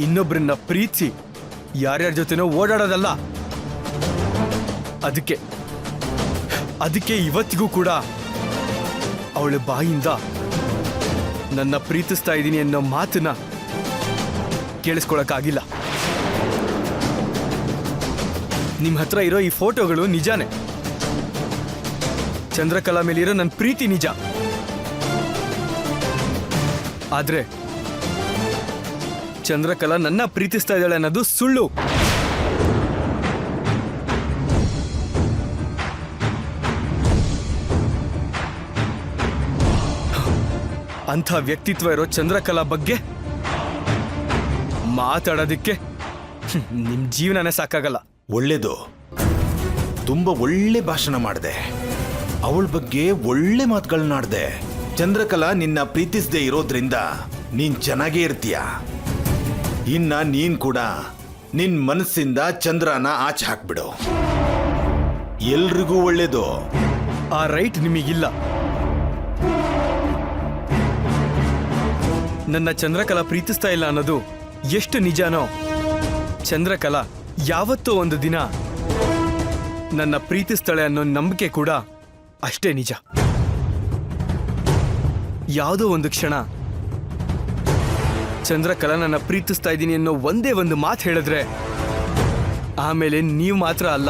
ಇನ್ನೊಬ್ರನ್ನ ಪ್ರೀತಿ, ಯಾರ್ಯಾರ ಜೊತೆನೋ ಓಡಾಡೋದಲ್ಲ. ಅದಕ್ಕೆ ಅದಕ್ಕೆ ಇವತ್ತಿಗೂ ಕೂಡ ಅವಳ ಬಾಯಿಂದ ನನ್ನ ಪ್ರೀತಿಸ್ತಾ ಇದ್ದೀನಿ ಅನ್ನೋ ಮಾತನ್ನ ಕೇಳಿಸ್ಕೊಳಕ್ಕಾಗಿಲ್ಲ. ನಿಮ್ಮ ಹತ್ರ ಇರೋ ಈ ಫೋಟೋಗಳು ನಿಜಾನೇ. ಚಂದ್ರಕಲಾ ಮೇಲಿರೋ ನನ್ನ ಪ್ರೀತಿ ನಿಜ. ಆದ್ರೆ ಚಂದ್ರಕಲಾ ನನ್ನ ಪ್ರೀತಿಸ್ತಾ ಇದ್ದಾಳೆ ಅನ್ನೋದು ಸುಳ್ಳು. ಅಂಥ ವ್ಯಕ್ತಿತ್ವ ಇರೋ ಚಂದ್ರಕಲಾ ಬಗ್ಗೆ ಮಾತಾಡೋದಿಕ್ಕೆ ನಿಮ್ ಜೀವನನೇ ಸಾಕಾಗಲ್ಲ. ಒಳ್ಳೇದು. ತುಂಬಾ ಒಳ್ಳೆ ಭಾಷಣ ಮಾಡಿದೆ. ಅವಳ ಬಗ್ಗೆ ಒಳ್ಳೆ ಮಾತುಗಳನ್ನಾಡ್ದೆ. ಚಂದ್ರಕಲಾ ನಿನ್ನ ಪ್ರೀತಿಸದೆ ಇರೋದ್ರಿಂದ ನೀನ್ ಚೆನ್ನಾಗೇ ಇರ್ತೀಯ? ಇನ್ನ ನೀನ್ ಕೂಡ ನಿನ್ ಮನಸ್ಸಿಂದ ಚಂದ್ರನ ಆಚೆ ಹಾಕ್ಬಿಡು. ಎಲ್ರಿಗೂ ಒಳ್ಳೇದು. ಆ ರೈಟ್ ನಿಮಗಿಲ್ಲ. ನನ್ನ ಚಂದ್ರಕಲಾ ಪ್ರೀತಿಸ್ತಾ ಇಲ್ಲ ಅನ್ನೋದು ಎಷ್ಟು ನಿಜಾನೋ. ಚಂದ್ರಕಲಾ, ಯಾವತ್ತೋ ಒಂದು ದಿನ ನನ್ನ ಪ್ರೀತಿಸ್ತಾಳೆ ಅನ್ನೋ ನಂಬಿಕೆ ಕೂಡ ಅಷ್ಟೇ ನಿಜ. ಯಾವುದೋ ಒಂದು ಕ್ಷಣ ಚಂದ್ರಕಲಾ ನನ್ನ ಪ್ರೀತಿಸ್ತಾ ಇದ್ದೀನಿ ಅನ್ನೋ ಒಂದೇ ಒಂದು ಮಾತು ಹೇಳಿದ್ರೆ ಆಮೇಲೆ ನೀವು ಮಾತ್ರ ಅಲ್ಲ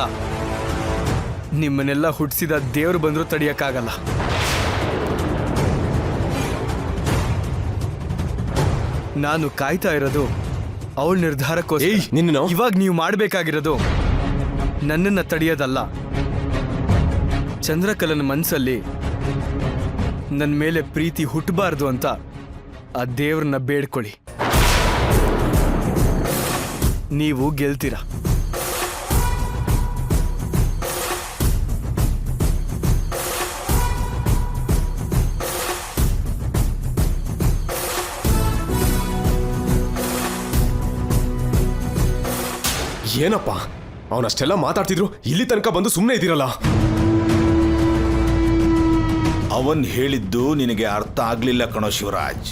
ನಿಮ್ಮನ್ನೆಲ್ಲ ಹುಟ್ಟಿಸಿದ ದೇವ್ರು ಬಂದರೂ ತಡೆಯೋಕ್ಕಾಗಲ್ಲ. ನಾನು ಕಾಯ್ತಾ ಇರೋದು ಅವಳ ನಿರ್ಧಾರಕ್ಕೋಸ್ಕರ. ನಿನ್ನನ್ನು- ಇವಾಗ ನೀವು ಮಾಡಬೇಕಾಗಿರೋದು ನನ್ನನ್ನು ತಡೆಯೋದಲ್ಲ. ಚಂದ್ರಕಲನ ಮನಸ್ಸಲ್ಲಿ ನನ್ನ ಮೇಲೆ ಪ್ರೀತಿ ಹುಟ್ಟಬಾರ್ದು ಅಂತ ಆ ದೇವ್ರನ್ನ ಬೇಡ್ಕೊಳ್ಳಿ. ನೀವು ಗೆಲ್ತೀರ? ಏನಪ್ಪ? ಅವನಷ್ಟೆಲ್ಲ ಮಾತಾಡ್ತಿದ್ರು ಇಲ್ಲಿ ತನಕ ಬಂದು ಸುಮ್ಮನೆ ಇದ್ದೀರಲ್ಲ? ಅವನ್ ಹೇಳಿದ್ದು ನಿನಗೆ ಅರ್ಥ ಆಗ್ಲಿಲ್ಲ ಕಣೋ ಶಿವರಾಜ್.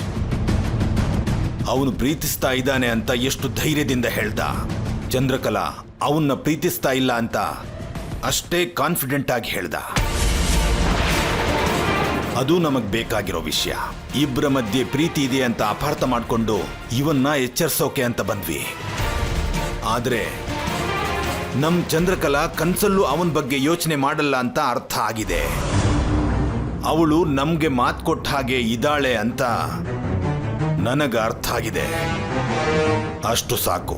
ಅವನು ಪ್ರೀತಿಸ್ತಾ ಇದ್ದಾನೆ ಅಂತ ಎಷ್ಟು ಧೈರ್ಯದಿಂದ ಹೇಳ್ದ. ಚಂದ್ರಕಲಾ, ಅವನ್ನ ಪ್ರೀತಿಸ್ತಾ ಇಲ್ಲ ಅಂತ ಅಷ್ಟೇ ಕಾನ್ಫಿಡೆಂಟ್ ಆಗಿ ಹೇಳ್ದ. ಅದು ನಮಗ್ ಬೇಕಾಗಿರೋ ವಿಷಯ. ಇಬ್ಬರ ಮಧ್ಯೆ ಪ್ರೀತಿ ಇದೆ ಅಂತ ಅಪಾರ್ಥ ಮಾಡಿಕೊಂಡು ಇವನ್ನ ಎಚ್ಚರಿಸೋಕೆ ಅಂತ ಬಂದ್ವಿ. ಆದ್ರೆ ನಮ್ ಚಂದ್ರಕಲಾ ಕನ್ಸಲ್ಲೂ ಅವನ ಬಗ್ಗೆ ಯೋಚನೆ ಮಾಡಲ್ಲ ಅಂತ ಅರ್ಥ ಆಗಿದೆ. ಅವಳು ನಮ್ಗೆ ಮಾತು ಕೊಟ್ಟ ಹಾಗೆ ಇದ್ದಾಳೆ ಅಂತ ನನಗೆ ಅರ್ಥ ಆಗಿದೆ. ಅಷ್ಟು ಸಾಕು.